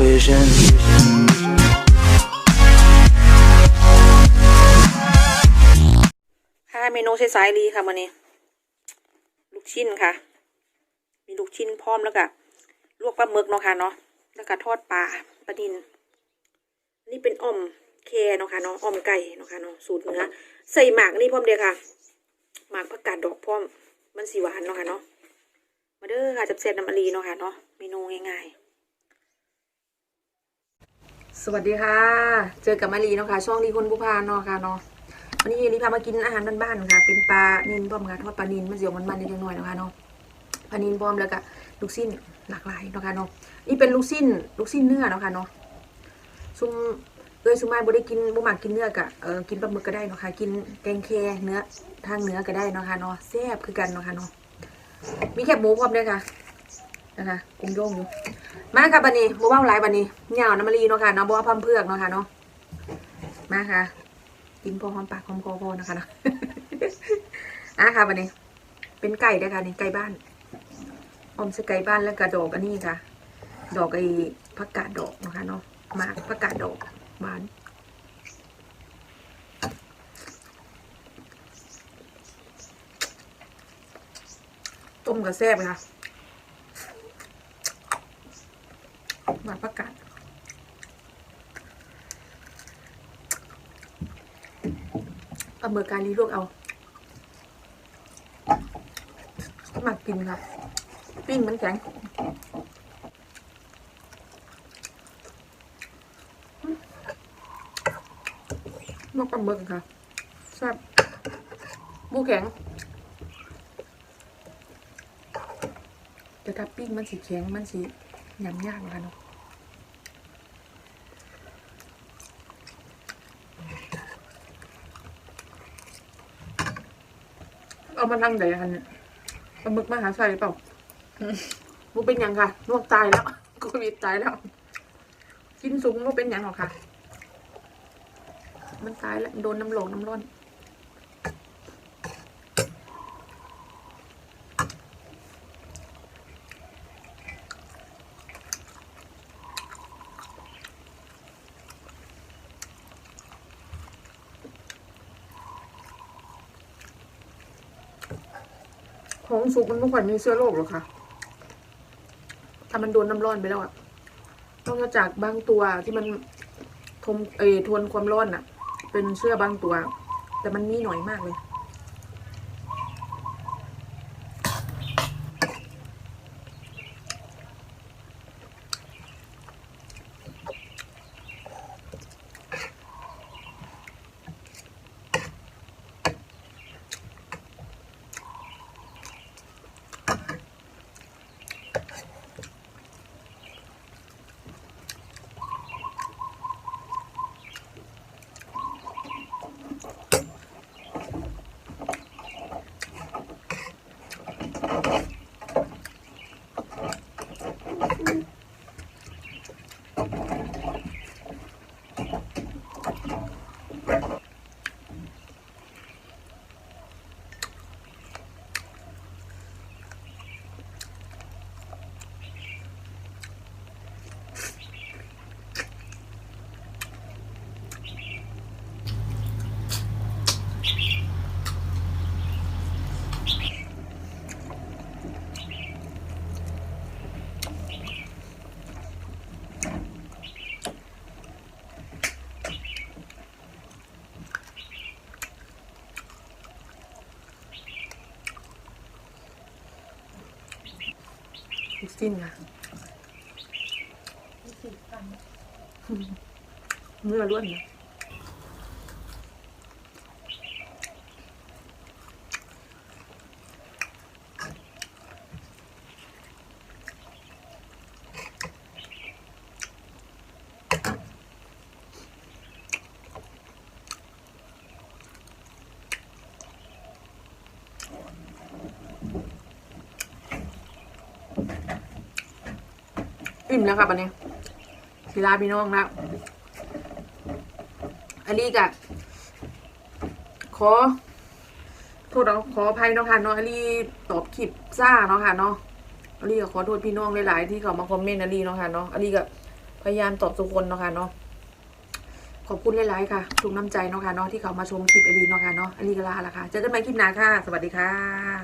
vision. ค่ะเมนูใช้สายๆลีค่ะวันนี้ ลูกชิ้นค่ะ มีลูกชิ้นพร้อมแล้วก็ลวกปลาหมึกเนาะค่ะเนาะ แล้วก็ทอดปลาปลาดิน นี่เป็นอ่อมแคเนาะค่ะเนาะอ่อมไก่เนาะค่ะเนาะสูตรเนื้อใส่หมากนี่พร้อมเดียวค่ะ หมากผักกาดดอกพร้อม มันสีหวานเนาะค่ะเนาะ มาเด้อค่ะจับเซนน้ำมะลีเนาะค่ะเนาะ เมนูง่ายๆ สวัสดีค่ะ เจอกับมารีนะคะช่องรีคนผู้พานเนาะค่ะเนาะวันนี้รีพามากินอาหารบ้านๆค่ะ เป็นปลานินพร้อมค่ะทอดปลานินมันเสียวมันๆนิดหน่อยนะคะเนาะปลานินพร้อมแล้วก็ลูกสิ้นหลากหลายนะคะเนาะนี่เป็นลูกสิ้นลูกสิ้นเนื้อเนาะค่ะเนาะซุมเอ้ยซุมไม้บ่ได้กินบ่มักกินเนื้อกะเออกินปลาหมึกก็ได้นะคะกินแกงแคเนื้อทางเนื้อก็ได้นะคะเนาะแซ่บคือกันนะคะเนาะมีแคบหมูพร้อมด้วยค่ะนะคะกุ้งโยงอยู่ มาค่ะบัดนี้บ่เว้าหลายบัดนี้เหงาน้ำมะลีเนาะค่ะเนาะบ่ว่าพร่ำเพือกเนาะค่ะเนาะมาค่ะ กินพอหอมปากหอมคอพอนะคะเนาะอะค่ะวันนี้ เป็นไก่ด้วยค่ะนี่ไก่บ้านอมสไก่บ้านแล้วกระดอกอันนี้ค่ะ ดอกไอ้ผักกาดดอกนะคะเนาะมากผักกาดดอกหวานต้มกับแซ่บค่ะ หมากผักกาดเอาเบอร์การนี้ลวกเอาหมักกินค่ะปิ้งมันแข็งลวกปลาหมึกค่ะแซ่บบูแข็งแต่ถ้าปิ้งมันสีแข็งมันสียำยากนะคะเนาะ เอามาทางไหนคะเนี่ยปลาหมึกมาหาใส่เปล่ามุเป็นหยังค่ะนวกตายแล้วโควิดตายแล้ว กินสูงมุเป็นหยังหรอกค่ะ มันตายแล้วโดนน้ำหลงน้ำร้อน ของสุกมันไม่ค่อยมีเชื้อโรคหรอกค่ะ ถ้ามันโดนน้ำร้อนไปแล้วอะต้องจากบางตัวที่มันทมเอทวนความร้อนอะเป็นเชื้อบางตัว แต่มันมีหน่อยมากเลย Okay. ลูกสิ้นค่ะเมื่อล้วนนะ อิ่มแล้วครับอันนี้ศิลาพี่น้องแล้วอันนี้กะขอโทษเราขออภัยเนาะค่ะเนาะอันนี้ตอบคลิปซ่าเนาะค่ะเนาะอันนี้ก็ขอโทษพี่น้องหลายๆที่เขามาคอมเมนต์อันนี้เนาะค่ะเนาะอันนี้ก็พยายามตอบทุกคนเนาะค่ะเนาะขอบคุณหลายๆค่ะทุกน้ำใจเนาะค่ะเนาะที่เขามาชมคลิปอลีเนาะค่ะเนาะอลีก็ลาละค่ะเจอกันใหม่คลิปหน้าค่ะ สวัสดีค่ะ